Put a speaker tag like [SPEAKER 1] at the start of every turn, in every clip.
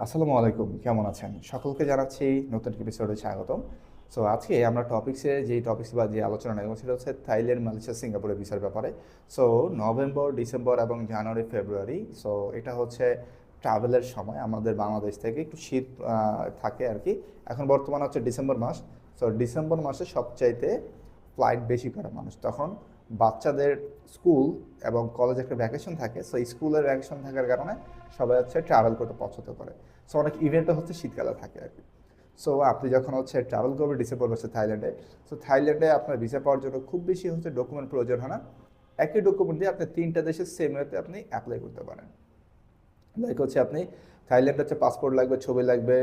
[SPEAKER 1] আসসালামু আলাইকুম, কেমন আছেন? সকলকে জানাচ্ছি নতুন এপিসোডে স্বাগতম। সো আজকে আমরা টপিক্সে যে টপিক্স বা যে আলোচনা নেব সেটা হচ্ছে থাইল্যান্ড, মালয়েশিয়া, সিঙ্গাপুরের ভিসার ব্যাপারে। সো নভেম্বর, ডিসেম্বর এবং জানুয়ারি, ফেব্রুয়ারি সো এটা হচ্ছে ট্রাভেলের সময় আমাদের বাংলাদেশ থেকে। একটু শীত থাকে আর কি। এখন বর্তমান হচ্ছে ডিসেম্বর মাস। সো ডিসেম্বর মাসে সবচাইতে ফ্লাইট বেশি করে মানুষ। তখন বাচ্চাদের স্কুল এবং কলেজে একটা ভ্যাকেশন থাকে সো স্কুলের ভ্যাকেশন থাকার কারণে সবাই হচ্ছে ট্রাভেল করতে পছন্দ করে। সো অনেক ইভেন্টও হচ্ছে শীতকালে থাকে আর কি। সো আপনি যখন হচ্ছে ট্রাভেল করবেন ডিসেম্বর মাসে থাইল্যান্ডে সো থাইল্যান্ডে আপনার ভিসা পাওয়ার জন্য খুব বেশি হচ্ছে ডকুমেন্ট প্রয়োজন হয় না। একই ডকুমেন্ট দিয়ে আপনি তিনটা দেশের সেম ওয়েতে আপনি অ্যাপ্লাই করতে পারেন। লাইক হচ্ছে আপনি থাইল্যান্ড হচ্ছে পাসপোর্ট লাগবে, ছবি লাগবে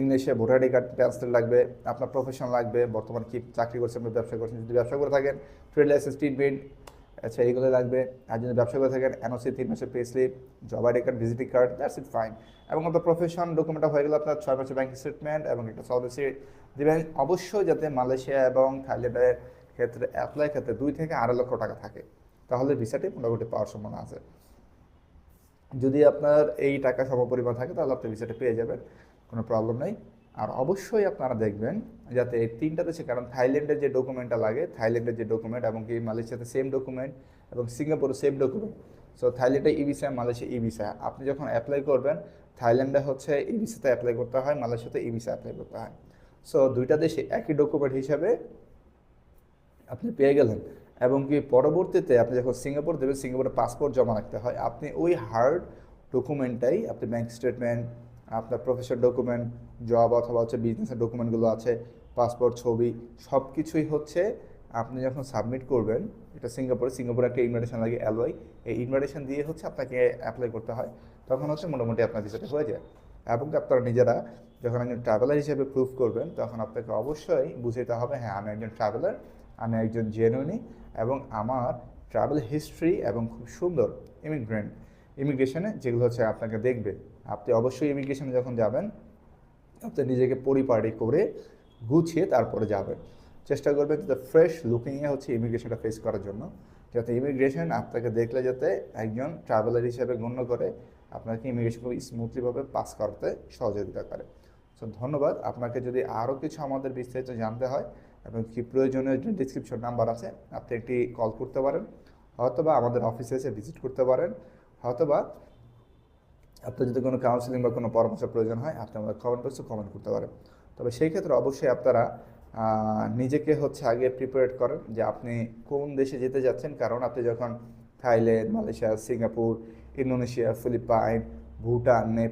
[SPEAKER 1] ইংলিশে ভোটার আইডি কার্ড ট্রান্সফার লাগবে, আপনার প্রফেশন লাগবে, বর্তমান কি চাকরি করছেন বা ব্যবসা করছেন, যদি ব্যবসা করে থাকেন ট্রেড লাইসেন্স ট্রিটমেন্ট আচ্ছা এইগুলো লাগবে। আর যদি ব্যবসা করে থাকেন এনওসি তিন মাসের pay slip job ID card visiting card that's it fine এবং আপনার প্রফেশন ডকুমেন্টটা হয়ে গেলে আপনার ছয় মাসের ব্যাঙ্ক স্টেটমেন্ট এবং একটা সলভেন্সি দেবেন। অবশ্যই যাতে মালয়েশিয়া এবং থাইল্যান্ডের ক্ষেত্রে অ্যাপ্লাই ক্ষেত্রে দুই থেকে আড়াই লক্ষ টাকা থাকে। তাহলে ভিসাটি মোটামুটি পাওয়ার সম্ভাবনা আছে। যদি আপনার এই টাকা সমপরিমাণ থাকে, তাহলে আপনি ভিসাটা পেয়ে যাবেন। কোনো প্রবলেম নেই। আর অবশ্যই আপনারা দেখবেন যাতে এই তিনটা দেশে কারণ থাইল্যান্ডের যে ডকুমেন্টটা লাগে, থাইল্যান্ডের যে ডকুমেন্ট এবং কি মালয়েশিয়াতে সেম ডকুমেন্ট এবং সিঙ্গাপুরে সেম ডকুমেন্ট সো থাইল্যান্ডে e visa Malaysia e visa আপনি যখন অ্যাপ্লাই করবেন, থাইল্যান্ডে হচ্ছে ই ভিসাতে অ্যাপ্লাই করতে হয়, মালয়েশিয়াতে ই ভিসা অ্যাপ্লাই করতে হয়। সো দুইটা দেশে একই ডকুমেন্ট হিসাবে আপনি পেয়ে গেলেন। এবং কি পরবর্তীতে আপনি যখন সিঙ্গাপুর দেবেন, সিঙ্গাপুরে পাসপোর্ট জমা রাখতে হয়, আপনি ওই হার্ড ডকুমেন্টটাই আপনি ব্যাংক স্টেটমেন্ট আপনার প্রফেশন ডকুমেন্ট জব অথবা হচ্ছে বিজনেসের ডকুমেন্টগুলো আছে পাসপোর্ট ছবি সব কিছুই হচ্ছে আপনি যখন সাবমিট করবেন, এটা সিঙ্গাপুরে সিঙ্গাপুরে একটা ইনভাইটেশন লাগে অ্যালওয়াই এই ইনভাইটেশন দিয়ে হচ্ছে আপনাকে অ্যাপ্লাই করতে হয়, তখন হচ্ছে মোটামুটি আপনার ভিসাটা হয়ে যায়। এবং আপনারা নিজেরা যখন একজন ট্রাভেলার হিসেবে প্রুভ করবেন, তখন আপনাকে অবশ্যই হবে হ্যাঁ আমি একজন ট্রাভেলার আমি একজন জেনুইনি এবং আমার ট্রাভেল হিস্ট্রি এবং খুব সুন্দর ইমিগ্রেন্ট ইমিগ্রেশনে যেগুলো হচ্ছে আপনাকে দেখবে। আপনি অবশ্যই ইমিগ্রেশনে যখন যাবেন, আপনি নিজেকে পরিপাটি করে গুছিয়ে তারপরে যাবেন। চেষ্টা করবেন যাতে ফ্রেশ লুকিংয়ে হচ্ছে ইমিগ্রেশনটা ফেস করার জন্য। যাতে ইমিগ্রেশন আপনাকে দেখলে যাতে একজন ট্রাভেলার হিসেবে গণ্য করে, আপনাকে ইমিগ্রেশন খুব স্মুথলিভাবে পাস করতে সহযোগিতা করে। সো ধন্যবাদ। আপনাকে যদি আরও কিছু আমাদের বিস্তারিত জানতে হয় এবং কি প্রয়োজনীয় যে ডিসক্রিপশন নাম্বার আছে, আপনি একটি কল করতে পারেন, হয়তোবা আমাদের অফিসে এসে ভিজিট করতে পারেন, হয়তোবা আপনার যদি কোনো কাউন্সিলিং বা কোনো পরামর্শ প্রয়োজন হয়, আপনি আমাদের কমেন্ট বক্সে কমেন্ট করতে পারেন। তবে সেই ক্ষেত্রে অবশ্যই আপনারা নিজেকে হচ্ছে আগে প্রিপেয়ার করেন যে আপনি কোন দেশে যেতে যাচ্ছেন। কারণ আপনি যখন Thailand, Malaysia, Singapore, Indonesia, Philippine, Bhutan Nepal